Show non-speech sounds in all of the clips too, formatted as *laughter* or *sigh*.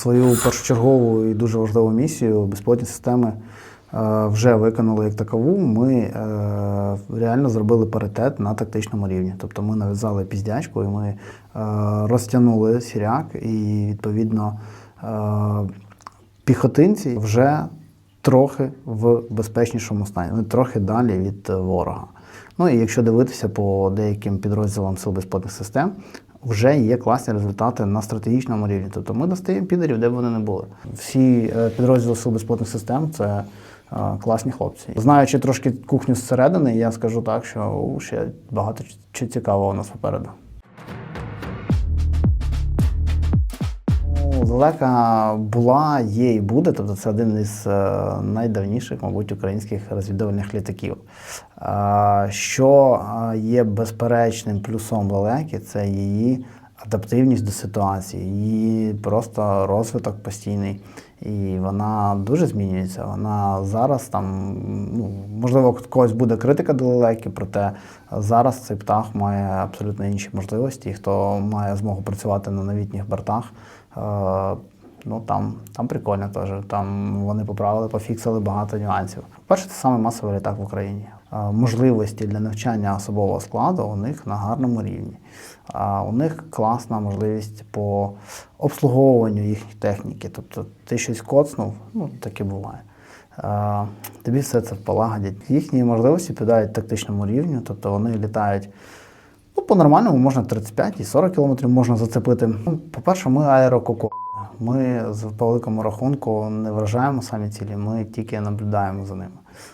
свою першочергову і дуже важливу місію безпілотні системи е, вже виконали як такову. Ми е, реально зробили паритет на тактичному рівні. Тобто ми нав'язали піздячку і ми е, розтягнули сіряк, і відповідно піхотинці вже трохи в безпечнішому стані, вони трохи далі від ворога. Ну і якщо дивитися по деяким підрозділам сил безпілотних систем, вже є класні результати на стратегічному рівні. Тобто ми достаємо підерів, де б вони не були. Всі е, підрозділи сил безпілотних систем це е, класні хлопці. Знаючи трошки кухню зсередини, я скажу так, що ще багато чи цікавого у нас попереду. Ну, була, є і буде, тобто це один із е, найдавніших, мабуть, українських розвідувальних літаків. Е, Що е, є безперечним плюсом лелеки, це її адаптивність до ситуації, її просто розвиток постійний. І вона дуже змінюється. Вона зараз там, ну, можливо, когось буде критика до лелеки, проте зараз цей птах має абсолютно інші можливості. І Хто має змогу працювати на новітніх бортах, ну там, там прикольно теж. Там вони поправили, пофіксили багато нюансів. Перше, це саме масовий літак в Україні. Е, Можливості для навчання особового складу у них на гарному рівні. А у них класна можливість по обслуговуванню їхньої техніки. Тобто ти щось коцнув, ну таке буває. Е, Тобі все це полагодять. Їхні можливості піддають тактичному рівню, тобто вони літають. Ну, по-нормальному можна 35 і 40 кілометрів можна зацепити. Ну, по-перше, ми аерококо. Ми по великому рахунку не вражаємо самі цілі, ми тільки наблюдаємо за ними.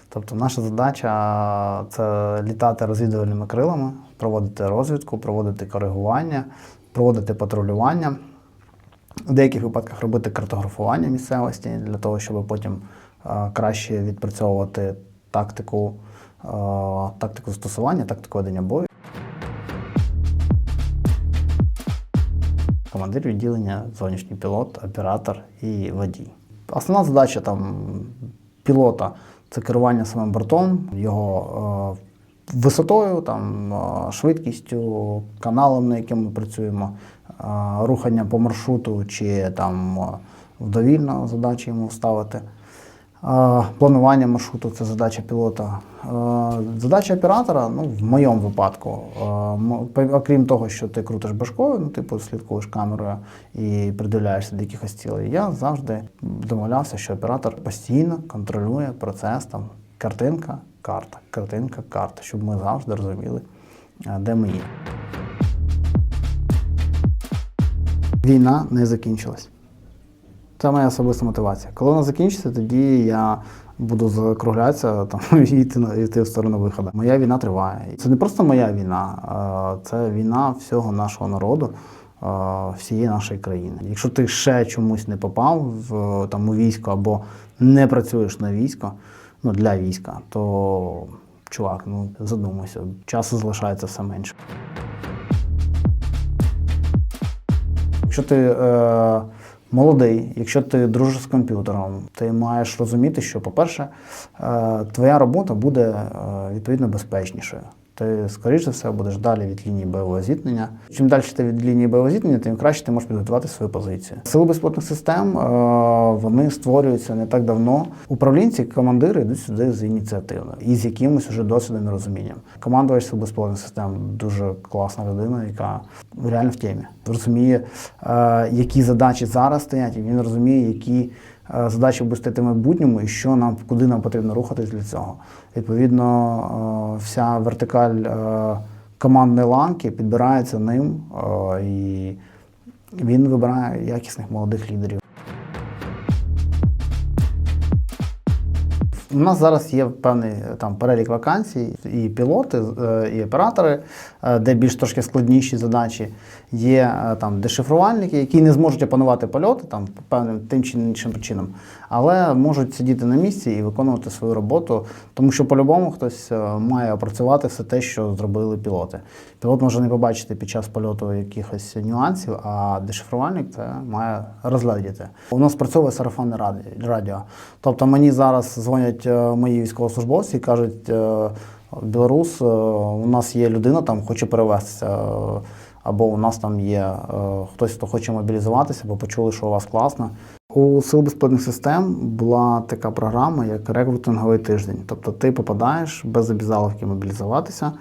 Тобто наша задача це літати розвідувальними крилами, проводити розвідку, проводити коригування, проводити патрулювання. В деяких випадках робити картографування місцевості для того, щоб потім краще відпрацьовувати тактику, тактику застосування, тактику ведення бою. Командир відділення, зовнішній пілот, оператор і водій. Основна задача там пілота це керування самим бортом, його е, висотою, там, е, швидкістю, каналом, на яким ми працюємо, е, рухання по маршруту чи там е, довільно задачі йому ставити. Планування маршруту це задача пілота. Задача оператора, ну, в моєму випадку, окрім того, що ти крутиш башкою, ну, типу, слідкуєш камерою і придивляєшся до якихось цілей, я завжди домовлявся, що оператор постійно контролює процес там, картинка, карта, картинка, карта, щоб ми завжди розуміли, де ми є. Війна не закінчилась. Це моя особиста мотивація. Коли вона закінчиться, тоді я буду закруглятися *laughs* там, і йти, на- йти в сторону виходу. Моя війна триває. Це не просто моя війна, це війна всього нашого народу, всієї нашої країни. Якщо ти ще чомусь не попав в там, у військо або не працюєш на військо, ну для війська, то чувак, ну задумайся, часу залишається все менше. Якщо ти е, молодий, якщо ти дружиш з комп'ютером, ти маєш розуміти, що, по-перше, е, твоя робота буде е, відповідно безпечнішою. Ти, скоріш за все, будеш далі від лінії бойового зіткнення. Чим далі ти від лінії бойового зіткнення, тим краще ти можеш підготувати свою позицію. Сили безпілотних систем е, вони створюються не так давно. Управлінці, командири йдуть сюди з ініціативи і з якимось уже досвідом і розумінням. Командувач сил безпілотних систем дуже класна людина, яка реально в темі. Розуміє, е, які задачі зараз стоять, і він розуміє, які задачі будуть в майбутньому, і що нам, куди нам потрібно рухатись для цього. Відповідно, е, вся вертикаль е, командної ланки підбирається ним, е, і він вибирає якісних молодих лідерів. У нас зараз є певний е, там перелік вакансій, і пілоти, е, і оператори, е, де більш трошки складніші задачі. Є там дешифрувальники, які не зможуть опанувати польоти там певним тим чи іншим причинам, але можуть сидіти на місці і виконувати свою роботу, тому що по-любому хтось має опрацювати все те, що зробили пілоти. Пілот може не побачити під час польоту якихось нюансів, а дешифрувальник це має розглядіти. У нас працює сарафанне раді- радіо. Тобто мені зараз дзвонять е, мої військовослужбовці і кажуть, е, Білорус, е, у нас є людина, там хоче перевестися. або у нас там є хтось, хто хоче мобілізуватися, бо почули, що у вас класно. У Сил безпілотних систем була така програма, як рекрутинговий тиждень. Тобто ти попадаєш без обізаловки мобілізуватися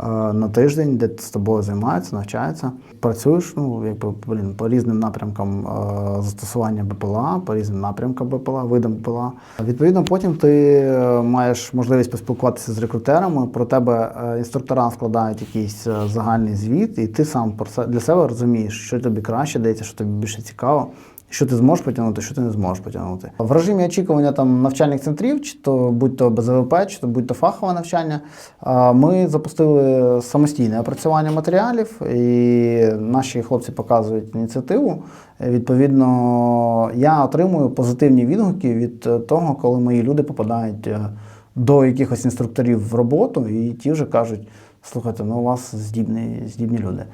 е, на тиждень, де з тобою займаються, навчаються. Працюєш, ну якби блін, по різним напрямкам е, застосування БПЛА, по різним напрямкам БПЛА, видам БПЛА. Відповідно, потім ти е, маєш можливість поспілкуватися з рекрутерами. Про тебе інструктора складають якийсь загальний звіт, і ти сам для себе розумієш, що тобі краще дається, що тобі більше цікаво. Що ти зможеш потягнути, що ти не зможеш потягнути. В режимі очікування там навчальних центрів, чи то будь то БЗВП, чи то будь то фахове навчання, ми запустили самостійне опрацювання матеріалів, і наші хлопці показують ініціативу. Відповідно, я отримую позитивні відгуки від того, коли мої люди попадають е, до якихось інструкторів в роботу, і ті вже кажуть: слухайте, ну у вас здібні, здібні люди.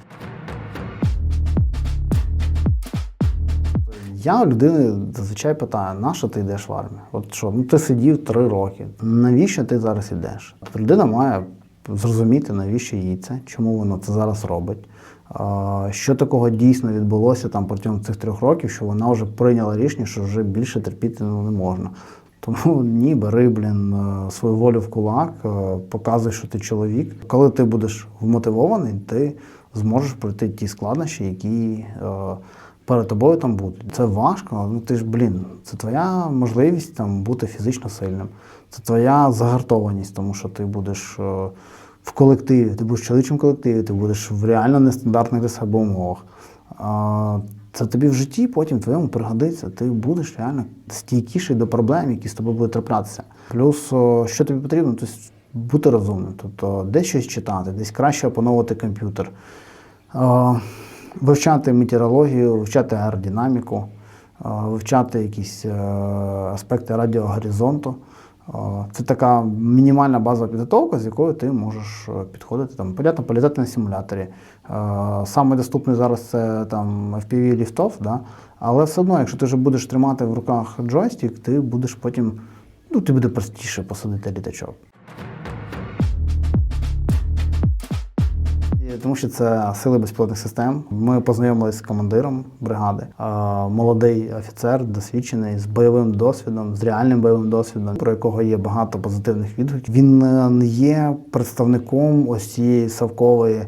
Я людини зазвичай питаю, на що ти йдеш в армію? От що, ну ти сидів три роки. Навіщо ти зараз йдеш? Людина має зрозуміти, навіщо їй це, чому вона це зараз робить. Що такого дійсно відбулося там протягом цих трьох років, що вона вже прийняла рішення, що вже більше терпіти не можна. Тому ні, бери, блін, е, свою волю в кулак, е, показуй, що ти чоловік. Коли ти будеш вмотивований, ти зможеш пройти ті складнощі, які е, перед тобою там будуть. Це важко, ну ти ж, блін, це твоя можливість там бути фізично сильним. Це твоя загартованість, тому що ти будеш е, в колективі, ти будеш в чоловічому колективі, ти будеш в реально нестандартних для себе умовах. Це тобі в житті потім твоєму пригодиться. Ти будеш реально стійкіший до проблем, які з тобою будуть траплятися. Плюс, що тобі потрібно, тобто бути розумним. Тобто десь щось читати, десь краще опановувати комп'ютер, вивчати метеорологію, вивчати аеродинаміку, е, вивчати якісь е, аспекти радіогоризонту. Е, Це така мінімальна базова підготовка, з якою ти можеш підходити. Там, понятно, політати на симуляторі. Саме доступний зараз це там FPV ліфтов, да? але все одно, якщо ти вже будеш тримати в руках джойстик, ти будеш потім, ну, тобі буде простіше посадити літачок. Тому що це сили безпілотних систем. Ми познайомилися з командиром бригади, молодий офіцер, досвідчений з бойовим досвідом, з реальним бойовим досвідом, про якого є багато позитивних відгуків. Він не є представником ось цієї совкової е,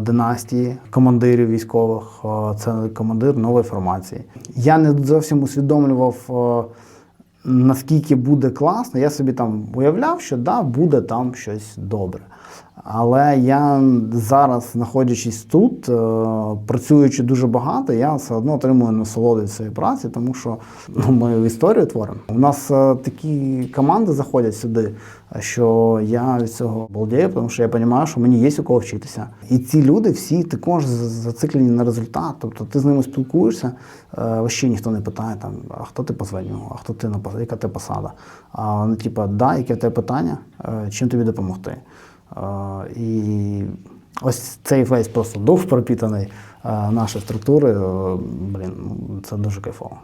династії командирів військових. Е, Це командир нової формації. Я не зовсім усвідомлював. е, наскільки буде класно, я собі там уявляв, що да, буде там щось добре. Але я зараз, знаходячись тут, е, працюючи дуже багато, я все одно отримую насолоду від своєї праці, тому що ну, ми історію творимо. У нас е, такі команди заходять сюди, що я від цього балдею, тому що я розумію, що мені є у кого вчитися. І ці люди всі також зациклені на результат. Тобто ти з ними спілкуєшся, е, вообще ніхто не питає там, а хто ти по а хто ти яка ти посада. А вони, типа, да, яке в тебе питання, чим тобі допомогти. І ось цей весь просто дух пропітаний нашої структури. е, Блін, це дуже кайфово.